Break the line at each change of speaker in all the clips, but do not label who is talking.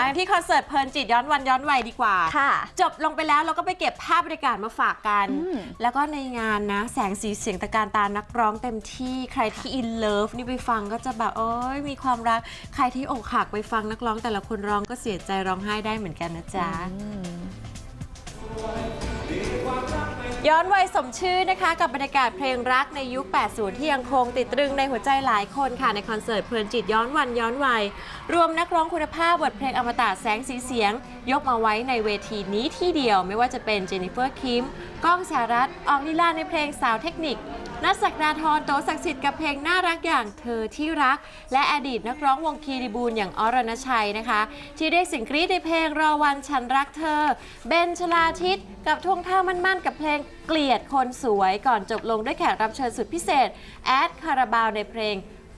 มาที่คอนเสิร์ตเพลินจิตย้อนวันย้อนวัยดีกว่า
ค่ะ
จบลงไปแล้วเราก็ไปเก็บภาพบรรยากาศมาฝากกัน
อืม
แล้วก็ในงานนะ แสงสีเสียงตะการตานักร้องเต็มที่ใครที่อินเลิฟนี่ไปฟังก็จะแบบโอ้ยมีความรัก ใครที่อกหักไปฟังนักร้องแต่ละคนร้องก็เสียใจร้องไห้ได้เหมือนกันนะจ๊ะ ย้อนวัยสมชื่อนะคะกับบรรยากาศเพลงรักในยุค 80 ที่ยังคงติดตรึงในหัวใจหลายคนค่ะ ในคอนเสิร์ตเพลินจิตย้อนวันย้อนวัย รวมนักร้องคุณภาพบทเพลงอมตะแสงสีเสียงยกมาไว้ในเวทีนี้ที่เดียวไม่ว่าจะเป็นเจนิเฟอร์คิมก้องสารัตออกลีลาในเพลงสาวเทคนิคนัทศักดาธรโตศักดิ์สิทธิ์กับเพลงน่ารักอย่างเธอที่รัก และอดีตนักร้องวงคีรีบูลอย่างอรณชัยนะคะ ที่เรียกเสิ่งกรีดในเพลงรอวันฉันรักเธอ เบนชลาทิศกับท่วงท่ามั่นๆ กับเพลงเกลียดคนสวยก่อนจบลงด้วยแขกรับเชิญสุดพิเศษ แอดคาราบาวในเพลง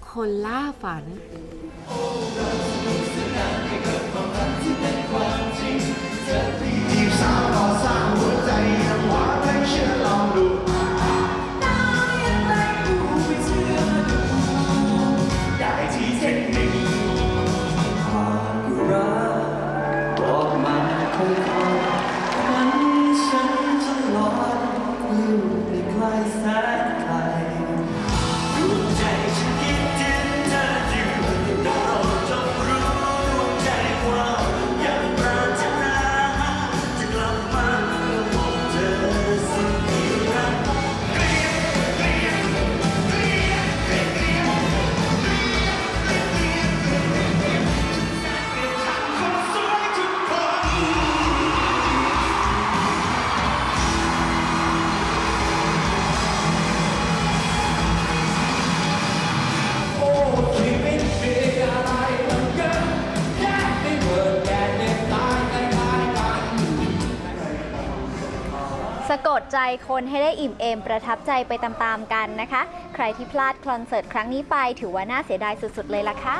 คนล่าฝันะ
กดใจคนให้
ได้อิ่มเอมประทับใจไปตามๆกันนะคะ ใครที่พลาดคอนเสิร์ตครั้งนี้ไป ถือว่าน่าเสียดายสุดๆเลยล่ะค่ะ